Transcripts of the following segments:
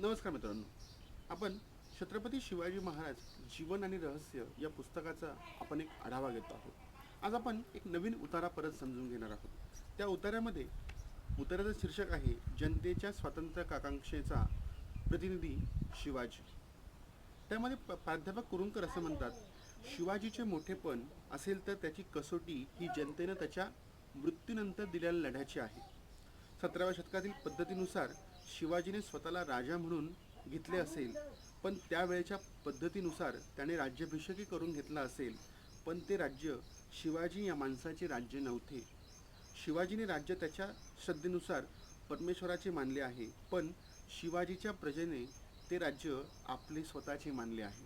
नमस्कार मित्रांनो. आपण छत्रपती शिवाजी महाराज जीवन आणि रहस्य या पुस्तकाचा आपण एक आढावा घेतो आहोत. आज आपण एक नवीन उतारा परत समजून घेणार आहोत. त्या उतार्यामध्ये उतार्याचं शीर्षक आहे जनतेच्या स्वातंत्र्य काकांक्षेचा प्रतिनिधी शिवाजी. त्यामध्ये प- प्राध्यापक कुरुंकर असं म्हणतात शिवाजीचे मोठेपण असेल तर त्याची कसोटी ही जनतेनं त्याच्या मृत्यूनंतर दिलेल्या लढ्याची आहे. सतराव्या शतकातील पद्धतीनुसार शिवाजीने स्वतःला राजा म्हणून घेतले असेल पण त्यावेळेच्या पद्धतीनुसार त्याने राज्याभिषेकही करून घेतला असेल पण ते राज्य शिवाजी या माणसाचे राज्य नव्हते. शिवाजीने राज्य त्याच्या श्रद्धेनुसार परमेश्वराचे मानले आहे पण शिवाजीच्या प्रजेने ते राज्य आपले स्वतःचे मानले आहे.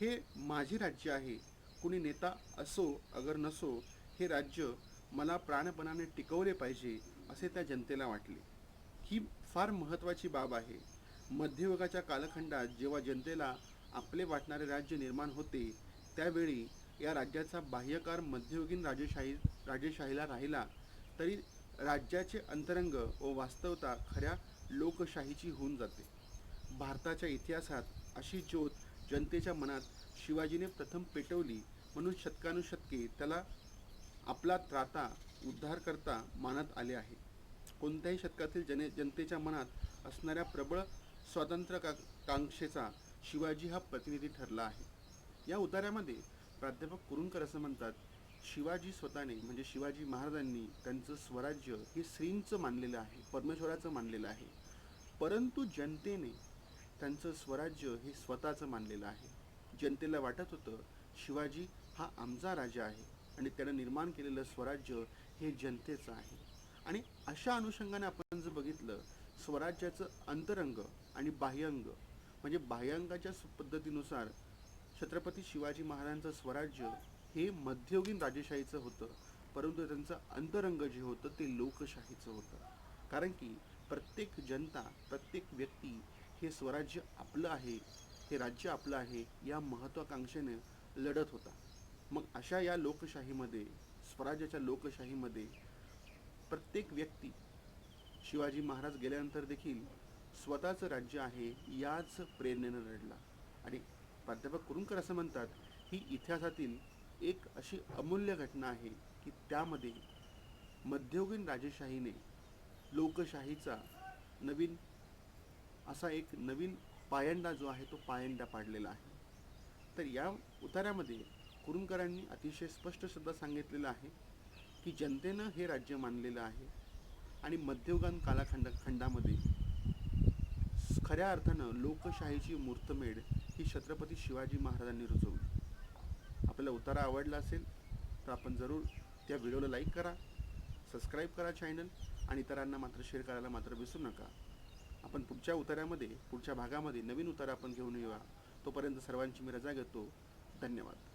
हे माझे राज्य आहे कुणी नेता असो अगर नसो हे राज्य मला प्राणपणाने टिकवले पाहिजे असे त्या जनतेला वाटले. ही फार महत्त्वाची बाब आहे. मध्ययुगाच्या कालखंडात जेव्हा जनतेला आपले वाटणारे राज्य निर्माण होते त्यावेळी या राज्याचा बाह्यकार मध्ययुगीन राजेशाही राजेशाहीला राहिला तरी राज्याचे अंतरंग व वास्तवता खऱ्या लोकशाहीची होऊन जाते. भारताच्या इतिहासात अशी ज्योत जनतेच्या मनात शिवाजीने प्रथम पेटवली म्हणून शतकानुशतके त्याला आपला त्राता उद्धारकर्ता मानत आले आहे. कोणत्याही शतकातील जने जनतेच्या मनात असणाऱ्या प्रबळ स्वातंत्र्य का कांक्षेचा शिवाजी हा प्रतिनिधी ठरला आहे. या उतार्यामध्ये प्राध्यापक कुरुंकर असं म्हणतात शिवाजी स्वतःने म्हणजे शिवाजी महाराजांनी त्यांचं स्वराज्य हे श्रींचं मानलेलं आहे परमेश्वराचं मानलेलं आहे. परंतु जनतेने त्यांचं स्वराज्य हे स्वतःचं मानलेलं आहे. जनतेला वाटत होतं शिवाजी हा आमचा राजा आहे आणि त्यानं निर्माण केलेलं स्वराज्य हे जनतेचं आहे. आणि अशा अनुषंगाने आपण जर बघितलं स्वराज्याचं अंतरंग आणि बाह्यंग म्हणजे बाह्यंगाच्या पद्धतीनुसार छत्रपती शिवाजी महाराजांचं स्वराज्य हे मध्ययुगीन राजेशाहीचं होतं परंतु त्यांचं अंतरंग जे होतं ते लोकशाहीचं होतं. कारण की प्रत्येक जनता प्रत्येक व्यक्ती हे स्वराज्य आपलं आहे हे राज्य आपलं आहे या महत्त्वाकांक्षेने लढत होता. मग अशा या लोकशाहीमध्ये स्वराज्याच्या लोकशाहीमध्ये प्रत्येक व्यक्ती शिवाजी महाराज गेल्यानंतर देखील स्वतःचं राज्य आहे याच प्रेरणेनं लढला. आणि प्राध्यापक कुरुंकर असं म्हणतात ही इतिहासातील एक अशी अमूल्य घटना आहे की त्यामध्ये मध्ययुगीन राजेशाहीने लोकशाहीचा नवीन असा एक नवीन पायंडा जो आहे तो पायंडा पाडलेला आहे. तर या उतार्यामध्ये कुरुंकरांनी अतिशय स्पष्ट सुद्धा सांगितलेलं आहे की जनतेनं हे राज्य मानलेलं आहे आणि मध्ययुगान कालाखंड खंडामध्ये खऱ्या अर्थानं लोकशाहीची मूर्तमेढ ही छत्रपती शिवाजी महाराजांनी रुजवली. आपल्याला उतारा आवडला असेल तर आपण जरूर त्या व्हिडिओला लाईक करा सबस्क्राईब करा चॅनल आणि इतरांना मात्र शेअर करायला मात्र विसरू नका. आपण पुढच्या उतार्यामध्ये पुढच्या भागामध्ये नवीन उतारा आपण घेऊन येऊया. तोपर्यंत सर्वांची मी रजा घेतो. धन्यवाद.